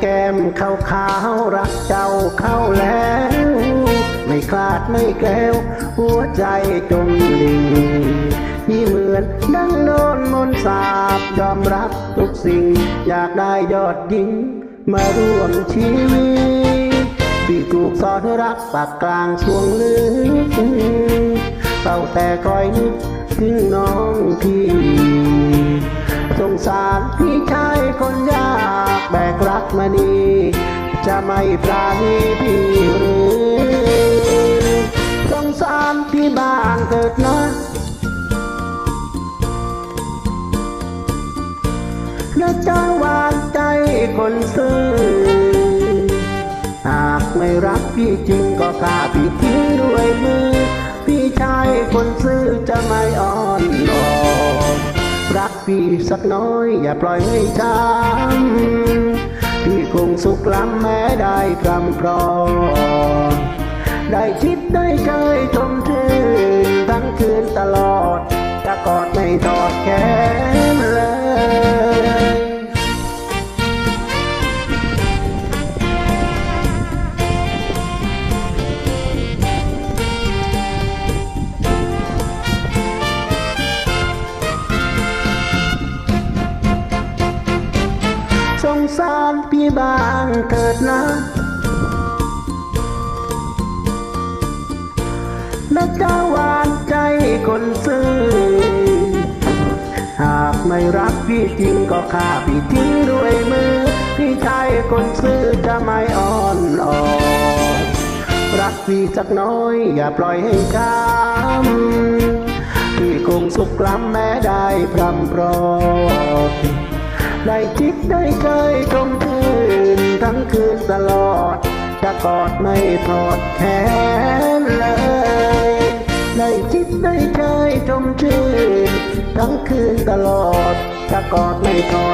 แก้มขาวขาวๆรักเจ้าเข้าแล้ว ไม่คลาดไม่แกล้วหัวใจจมดิ่งที่เหมือนดังโดนมนต์สาบยอมรับทุกสิ่ง อยากได้ยอดหญิงมาร่วมชีวิตที่ถูกสอนรักปากกลางช่วงลึกเฝ้าแต่คอยนึกถึงน้องพี่ สงสารพี่ชายคนยากแบกรักมานีจะไม่ปราณีพี่หรือสงสารพี่บ้างเถิดนะและจ้าวานใจคนซื้อ หากไม่รักพี่จริงก็กล้าพี่ทิ้งด้วยมือ พี่ชายคนซื้อจะไม่อ่อนหลอ รักพี่สักน้อย อย่าปล่อยให้ช้ำพี่คงสุขล้ำแม้ได้กำครองได้คิดได้เคยชมชื่นทั้งคืนตลอดจะกอดไม่ทอดแขน สารพี่บ้างเถิดนะและจะหวานใจคนซื้อ หากไม่รักพี่จริงก็ฆ่าพี่ทิ้งด้วยมือ พี่ชายคนซื้อจะไม่อ่อนอ่อนรักพี่สักน้อยอย่าปล่อยให้ช้ำพี่คงสุขล้ำแม้ได้พรำพรอ ได้คิดได้ใจชมคืนทั้งคืนตลอด จะกอดไม่ทอดแขนเลย ได้คิดได้ใจชมชื่นทั้งคืนตลอด จะกอดไม่ทอด